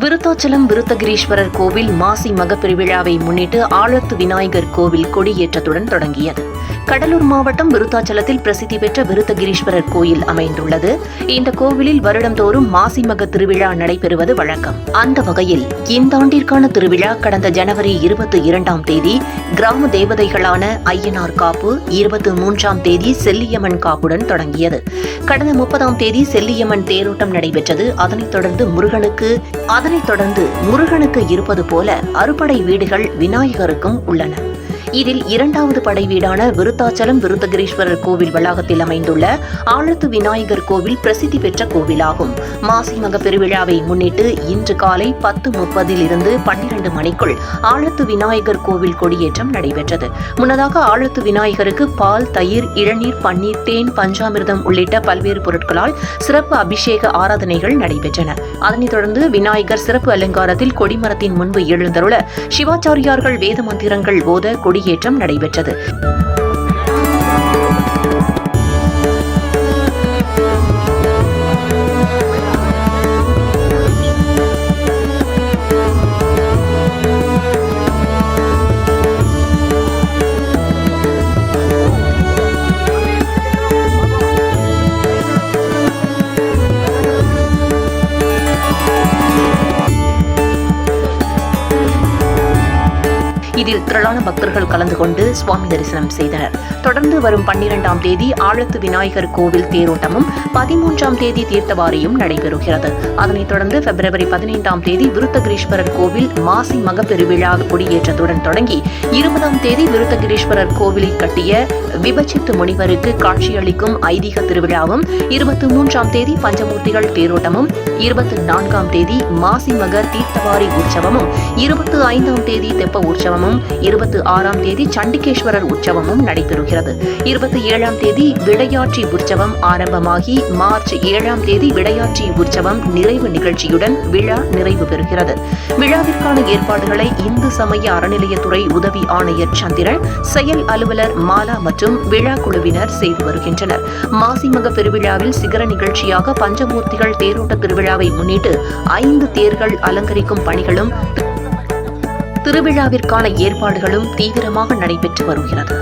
விருத்தாச்சலம் விருத்தகிரீஸ்வரர் கோவில் மாசி மகப்பிரிவிழாவை முன்னிட்டு ஆழத்து விநாயகர் கோவில் கொடியேற்றத்துடன் தொடங்கியது. கடலூர் மாவட்டம் விருத்தாச்சலத்தில் பிரசித்தி பெற்ற விருத்தகிரீஸ்வரர் கோயில் அமைந்துள்ளது. இந்த கோவிலில் வருடந்தோறும் மாசி மக திருவிழா நடைபெறுவது வழக்கம். அந்த வகையில் இந்த ஆண்டிற்கான திருவிழா கடந்த ஜனவரி இருபத்தி இரண்டாம் தேதி கிராம தேவதைகளான ஐயனார் காப்பு இருபத்தி மூன்றாம் தேதி செல்லியம்மன் காப்புடன் தொடங்கியது. கடந்த முப்பதாம் தேதி செல்லியம்மன் தேரோட்டம் நடைபெற்றது. அதனைத் தொடர்ந்து முருகனுக்கு அதனைத் தொடர்ந்து முருகனுக்கு இருப்பது போல அறுபடை வீடுகள் விநாயகருக்கும் உள்ளன. இதில் இரண்டாவது படை வீடான விருத்தாச்சலம் விருத்தகிரீஸ்வரர் கோவில் வளாகத்தில் அமைந்துள்ள ஆழத்து விநாயகர் கோவில் பிரசித்தி பெற்ற கோவிலாகும். மாசி மக பெருவிழாவை முன்னிட்டு இன்று காலை பத்து முப்பதில் இருந்து பன்னிரண்டு மணிக்குள் ஆழத்து விநாயகர் கோவில் கொடியேற்றம் நடைபெற்றது. முன்னதாக ஆழத்து விநாயகருக்கு பால் தயிர் இளநீர் பன்னீர் தேன் பஞ்சாமிர்தம் உள்ளிட்ட பல்வேறு பொருட்களால் சிறப்பு அபிஷேக ஆராதனைகள் நடைபெற்றன. அதனைத் தொடர்ந்து விநாயகர் சிறப்பு அலங்காரத்தில் கொடிமரத்தின் முன்பு எழுந்தருள சிவாச்சாரியார்கள் வேத மந்திரங்கள் போத கொடியேற்றம் நடைபெற்றது. இதில் திரளான பக்தர்கள் கலந்து கொண்டு சுவாமி தரிசனம் செய்தனர். தொடர்ந்து வரும் பன்னிரெண்டாம் தேதி ஆழத்து விநாயகர் கோவில் தேரோட்டமும் பதிமூன்றாம் தேதி தீர்த்தவாரியும் நடைபெறுகிறது. அதனைத் தொடர்ந்து பிப்ரவரி பதினைந்தாம் தேதி விருத்தகிரீஸ்வரர் கோவில் மாசி மகப்பெருவிழா கொடியேற்றத்துடன் தொடங்கி இருபதாம் தேதி விருத்தகிரீஸ்வரர் கோவிலில் கட்டிய விபச்சித்து முனிவருக்கு காட்சியளிக்கும் ஐதீக திருவிழாவும் இருபத்தி மூன்றாம் தேதி பஞ்சமூர்த்திகள் தேரோட்டமும் இருபத்தி நான்காம் தேதி மாசி மக தீர்த்தவாரி உற்சவமும் இருபத்தி ஐந்தாம் தேதி தெப்ப உற்சவமும் இருபத்தி ஆறாம் தேதி சண்டிகேஸ்வரர் உற்சவமும் நடைபெறுகிறது. இருபத்தி ஏழாம் தேதி விடையாற்றி உற்சவம் ஆரம்பமாகி மார்ச் ஏழாம் தேதி விடையாற்றி உற்சவம் நிறைவு நிகழ்ச்சியுடன் விழா நிறைவு பெறுகிறது. விழாவிற்கான ஏற்பாடுகளை இந்து சமய அறநிலையத்துறை உதவி ஆணையர் சந்திரன் செயல் அலுவலர் மாலா மற்றும் விழா குழுவினர் செய்து வருகின்றனர். மாசிமக பெருவிழாவில் சிகர நிகழ்ச்சியாக பஞ்சமூர்த்திகள் தேரோட்ட திருவிழாவை முன்னிட்டு ஐந்து தேர்கள் அலங்கரிக்கும் பணிகளும் திருவிழாவிற்கான ஏற்பாடுகளும் தீவிரமாக நடைபெற்று வருகிறது.